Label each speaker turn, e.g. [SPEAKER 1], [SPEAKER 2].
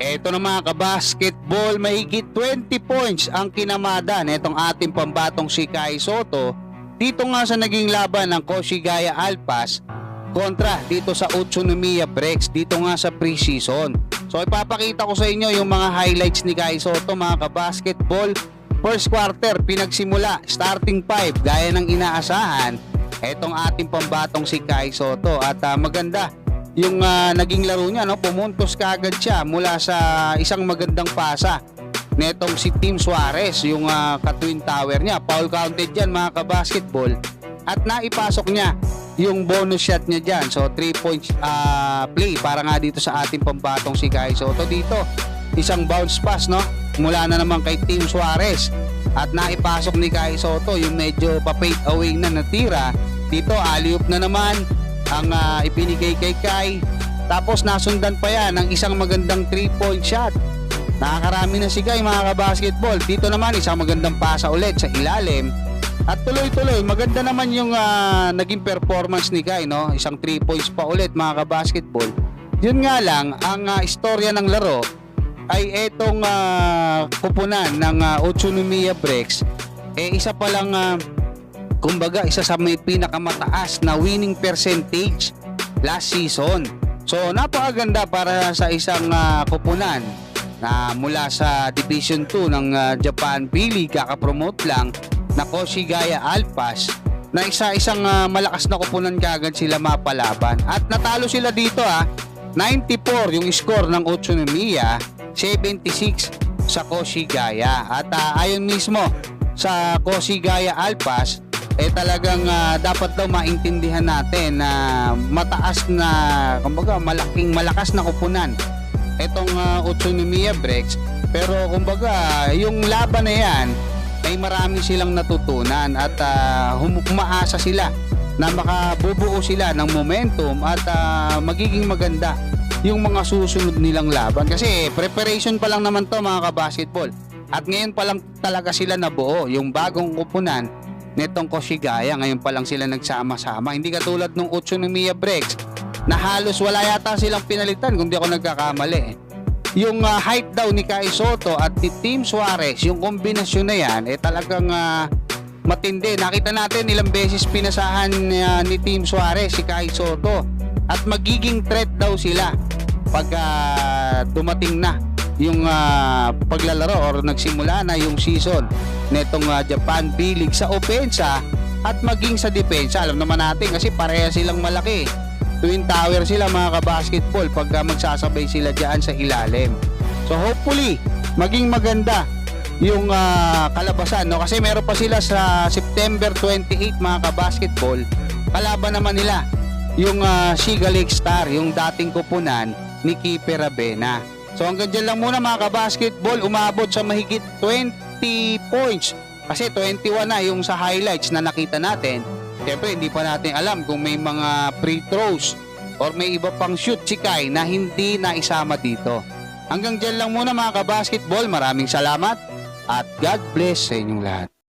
[SPEAKER 1] Eto na mga kabasketball, mahigit 20 points ang kinamada nitong ating pambatong si Kai Soto dito nga sa naging laban ng Koshigaya Alpas kontra dito sa Utsunomiya Breaks dito nga sa preseason. So ipapakita ko sa inyo yung mga highlights ni Kai Soto mga kabasketball. First quarter, pinagsimula, starting five, gaya ng inaasahan. Etong ating pambatong si Kai Soto at ah, maganda yung ah, naging laro niya no pumuntos kaagad siya mula sa isang magandang pasa netong si Tim Suarez yung uh, ka-twin tower niya. Foul counted diyan mga ka-basketball. At naipasok niya yung bonus shot niya diyan so 3 points ah, play para nga dito sa ating pambatong si Kai Soto dito. Isang bounce pass no mula na naman kay Tim Suarez. At naipasok ni Kai Soto yung medyo pa-fade away na natira. Dito alley-oop na naman ang ah, ibinigay kay Kai. Tapos nasundan pa yan ng isang magandang 3-point shot. Nakakarami na si Kai mga kabasketball. Dito naman isang magandang pasa ulit sa ilalim. At tuloy-tuloy, maganda naman yung ah, naging performance ni Kai, no? Isang 3 points pa ulit mga kabasketball. Yun nga lang, ang ah, istorya ng laro ay etong ah, kupunan ng uh, Utsunomiya Breaks, eh isa pa lang ah, kumbaga isa sa may pinakamataas na winning percentage last season. So napakaganda para sa isang ah, kupunan na mula sa Division 2 ng ah, Japan B-League kakapromote lang na Koshigaya Alpas na isa-isang ah, malakas na kupunan kagad sila mapalaban. At natalo sila dito ah 94 yung score ng Utsunomiya, 76 sa Koshigaya. At ah, ayon mismo sa Koshigaya Alpas, eh talagang ah, dapat daw maintindihan natin na mataas na, kumbaga malaking malakas na kupunan itong uh, Utsunomiya Breaks. Pero kumbaga, yung laban na yan, ay marami silang natutunan at ah, hum- sila na makabubuo sila ng momentum at ah, magiging maganda yung mga susunod nilang laban. Kasi preparation pa lang naman to mga kabasketball. At ngayon pa lang talaga sila nabuo, yung bagong kupunan netong Koshigaya. Ngayon pa lang sila nagsama-sama. Hindi katulad nung Utsunomiya Breaks na halos wala yata silang pinalitan kung di ako nagkakamali. Yung ah, height daw ni Kai Soto at ni Team Suarez, yung kombinasyon na yan, eh talagang ah, matindi. Nakita natin ilang beses pinasahan ah, ni Team Suarez si Kai Soto at magiging threat daw sila pag ah, dumating na yung ah, paglalaro or nagsimula na yung season netong ah, Japan B-League sa opensa at maging sa depensa. Alam naman natin kasi pareha silang malaki. Twin tower sila mga kabasketball pagka magsasabay sila dyan sa ilalim. So hopefully, maging maganda yung ah, kalabasan. No? Kasi meron pa sila sa September 28 mga kabasketball. Kalaban naman nila yung uh, Shiga Lake Star, yung dating kupunan ni Kipe Rabena. So hanggang dyan lang muna mga kabasketball, umabot sa mahigit 20 points. Kasi 21 na yung sa highlights na nakita natin. Siyempre, hindi pa natin alam kung may mga free throws or may iba pang shoot si Kai na hindi na isama dito. Hanggang dyan lang muna mga kabasketball. Maraming salamat at God bless sa inyong lahat.